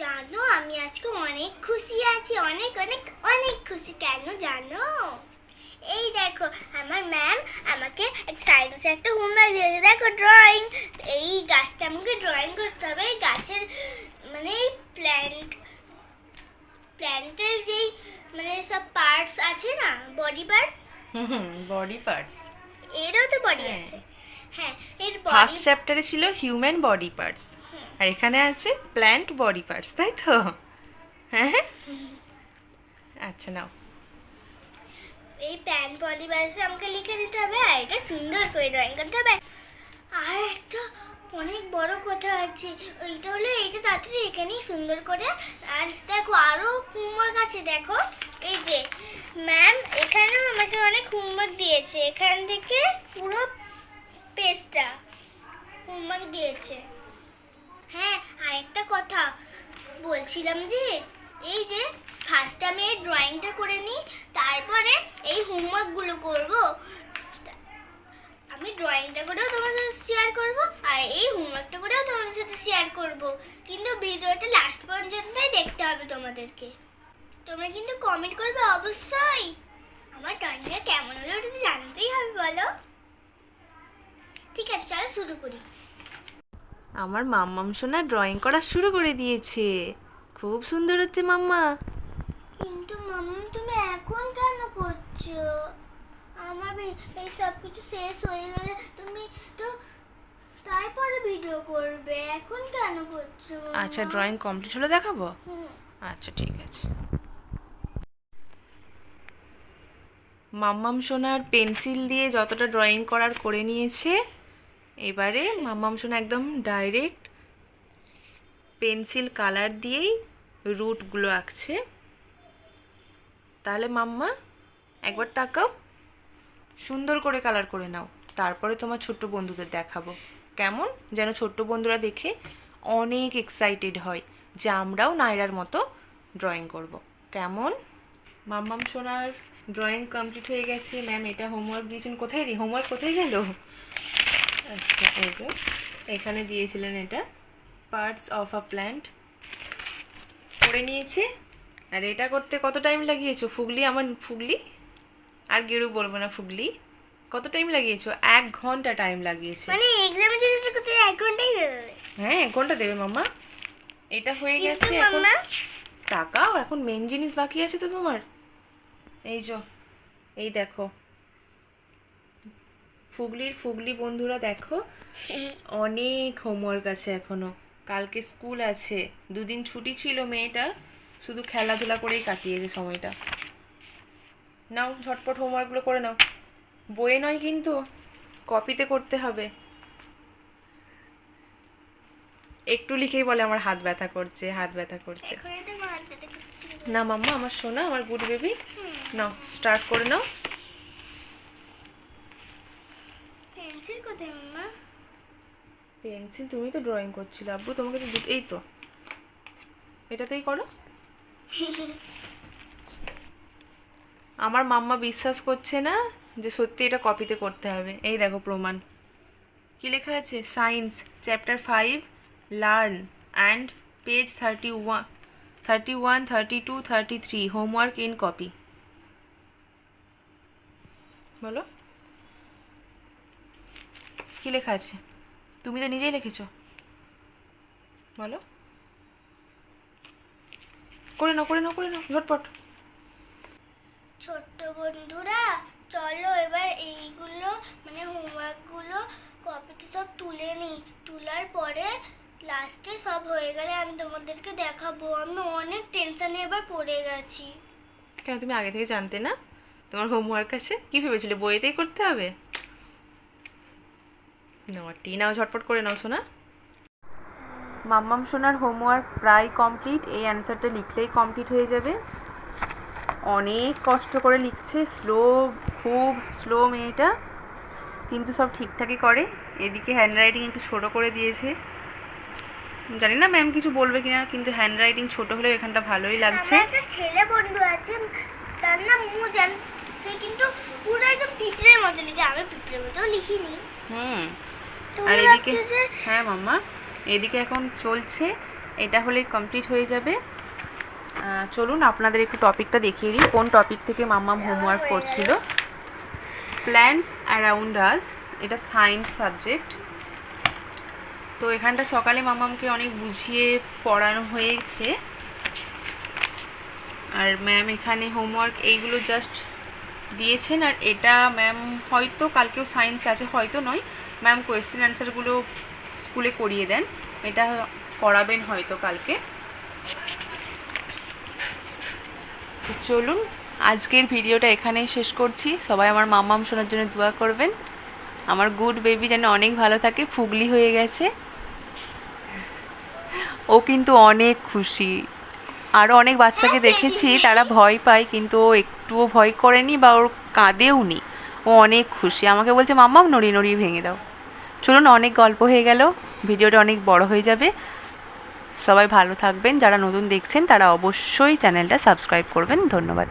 জানো আমি আজকে অনেক খুশি আছি অনেক অনেক অনেক খুশি। কেন জানো? এই দেখো আমার ম্যাম আমাকে সায়েন্সে একটা হোমওয়ার্ক দিয়েছে। দেখো ড্রয়িং এই গাছটা আমাকে ড্রয়িং করতে হবে। এই গাছের মানে এই প্ল্যান্ট প্ল্যান্টের যেই মানে সব পার্টস আছে না বডি পার্টস বডি পার্টস এরও তো বডি হ্যাঁ। আছে। হ্যাঁ এর ফার্স্ট চ্যাপ্টারে ছিল হিউম্যান বডি পার্টস আর এখানে আছে প্ল্যান্ট বডি পার্টস তাই তো? হ্যাঁ হ্যাঁ। আচ্ছা নাও। এই প্ল্যান্ট বডি পার্টস আমাকে লিখে দিতে হবে, আর এটা সুন্দর করে ড্রয়িং করতে হবে। আর একটা অনেক বড় কথা আছে, ওইটা হলো এইটা তাড়াতাড়ি এখানেই সুন্দর করে, আর দেখো আরও হোমওয়ার্ক আছে, দেখো। এই যে ম্যাম এখানেও আমাকে অনেক হোমওয়ার্ক দিয়েছে, এখান থেকে পুরো পেজটা হোমওয়ার্ক দিয়েছে। হ্যাঁ আরেকটা কথা। বলছিলাম যে, এই যে ফার্স্ট আমি এই ড্রয়িংটা করে নিই, তারপরে এই হোমওয়ার্কগুলো করব। আমি ড্রয়িংটা করেও তোমার সাথে শেয়ার করব, আর এই হোমওয়ার্কটা করেও তোমাদের সাথে শেয়ার করব। কিন্তু ভিডিওটা লাস্ট পর্যন্তই দেখতে হবে তোমাদেরকে। তোমরা কিন্তু কমেন্ট করবে অবশ্যই। আমার ড্রয়িংটা কেমন হলো ওটা তো জানতেই হবে, বলো। ঠিক আছে, চলো শুরু করি। আমার মাম্মাম সোনা ড্রয়িং করা শুরু করে দিয়েছে। খুব সুন্দর হচ্ছে মাম্মা। কিন্তু মাম্মা তুমি এখন কেন করছ? আমার এই সব কিছু শেষ হয়ে গেলে তুমি তো তারপরে ভিডিও করবে। এখন কেন করছ আচ্ছা ড্রয়িং কমপ্লিট হলে দেখাবো? আচ্ছা ঠিক আছে। মাম্মাম সোনার পেন্সিল দিয়ে যতটা ড্রয়িং করার করে নিয়েছে এবারে মাম্মাম সোনা একদম ডাইরেক্ট পেন্সিল কালার দিয়েই রুটগুলো আঁকছে। তাহলে মাম্মা, একবার তাকাও, সুন্দর করে কালার করে নাও। তারপরে তোমার ছোট্ট বন্ধুদের দেখাবো। কেমন? যেন ছোট্ট বন্ধুরা দেখে অনেক এক্সাইটেড হয় যে আমরাও নায়রার মতো ড্রয়িং করব। কেমন? মাম্মাম সোনার ড্রয়িং কমপ্লিট হয়ে গেছে। ম্যাম এটা হোমওয়ার্ক দিয়েছেন কোথায় রে? হোমওয়ার্ক কোথায় গেল? আচ্ছা এই যে এখানে দিয়েছিলেন এটা পার্টস অফ আ প্ল্যান্ট করে নিয়েছে। আর এটা করতে কত টাইম লাগিয়েছো? ফুগলি আমার ফুগলি? আর গেরু বলব না ফুগলি। কত টাইম লাগিয়েছো? এক ঘণ্টা টাইম লাগিয়েছে। মানে এক্সামে যদি তো করতে এক ঘন্টাই দেবে। হ্যাঁ এক ঘণ্টা দেবে মাম্মা। এটা হয়ে গেছে এখন টাকাও এখন মেন জিনিস বাকি আছে তো তোমার। এই যো এই দেখো ফুগলির ফুগলি বন্ধুরা দেখো? অনেক হোমওয়ার্ক আছে এখনও। কালকে স্কুল আছে। দুদিন ছুটি ছিল মেয়েটা শুধু খেলাধুলা করেই কাটিয়েছে সময়টা। নাও ঝটপট হোমওয়ার্কগুলো করে নাও। বইয়ে নয় কিন্তু কপিতে করতে হবে। একটু লিখেই বলে আমার হাত ব্যথা করছে হাত ব্যথা করছে। না মাম্মা আমার সোনা আমার গুড বেবি? নাও স্টার্ট করে নাও। পেন্সিল কোথায় মাম্মা? পেন্সিল তুমি তো ড্রয়িং করছিলে আব্বু তোমাকে তো এই তো। এটাতেই করো। আমার মাম্মা বিশ্বাস করছে না যে সত্যি এটা কপিতে করতে হবে। এই দেখো প্রমাণ। কি লেখা আছে? Science chapter five learn and page thirty one thirty one thirty two thirty three homework in copy বলো। কি লেখা আছে? তুমি তো নিজেই লিখেছ। বলো। করে নাও করে নাও করে নাও ঝটপট। ছোট্ট বন্ধুরা চলো এবার এইগুলো মানে হোমওয়ার্কগুলো কপিতে সব তুলে নিই। তোলার পরে লাস্টে সব হয়ে গেলে আমি তোমাদেরকে দেখাবো। আমি অনেক টেনশনে এবার পড়ে গেছি। কেন তুমি আগে থেকে জানতে না? তোমার হোমওয়ার্ক আছে? কি ভেবেছিলে? বইতেই করতে হবে? নাও টি নাও ঝটপট করে নাও শোনা মাম্মাম সোনার হোমওয়ার্ক প্রায় কমপ্লিট এই অ্যান্সারটা লিখলেই কমপ্লিট হয়ে যাবে। অনেক কষ্ট করে লিখছে স্লো খুব স্লো মেয়েটা কিন্তু সব ঠিকঠাকই করে। এদিকে হ্যান্ডরাইটিং একটু ছোটো করে দিয়েছে। জানি না ম্যাম কিছু বলবে কিনা কিন্তু হ্যান্ডরাইটিং ছোট হলেও এখানটা ভালোই লাগছে। একটা ছেলে বন্ধু আছে তার নাম মুজান। সে কিন্তু পুরো একদম পিঁপড়ের মতো লিখে আমি পিঁপড়ের মতো লিখিনি। হুম। আর এদিকে হ্যাঁ মাম্মা। এদিকে এখন চলছে। এটা হলে কমপ্লিট হয়ে যাবে। চলুন আপনাদের একটু টপিকটা দেখিয়ে দিই। কোন টপিক থেকে মাম্মাম হোমওয়ার্ক করছিল? প্ল্যান্টস অ্যারাউন্ড আস এটা সায়েন্স সাবজেক্ট তো এখানটা সকালে মামামকে অনেক বুঝিয়ে পড়ানো হয়েছে। আর ম্যাম এখানে হোমওয়ার্ক এইগুলো জাস্ট দিয়েছেন আর এটা ম্যাম হয়তো কালকেও সায়েন্স আছে, হয়তো নয়। ম্যাম কোয়েশ্চেন অ্যান্সারগুলো স্কুলে করিয়ে দেন। এটা করাবেন হয়তো কালকে। চলুন, আজকের ভিডিওটা এখানেই শেষ করছি। সবাই আমার মাম্মাম শোনার জন্য দোয়া করবেন। আমার গুড বেবি যেন অনেক ভালো থাকে, ফুগলি হয়ে গেছে। ও কিন্তু অনেক খুশি। আরও অনেক বাচ্চাকে দেখেছি, তারা ভয় পায়, কিন্তু ও একটুও ভয় করেনি বা ওর কাঁদেও নি ও অনেক খুশি। আমাকে বলছে মাম্মাম নড়ি নড়িয়ে ভেঙে দাও। চলুন, অনেক গল্প হয়ে গেল। ভিডিওটা অনেক বড় হয়ে যাবে। সবাই ভালো থাকবেন। যারা নতুন দেখছেন, তারা অবশ্যই চ্যানেলটা সাবস্ক্রাইব করবেন। ধন্যবাদ।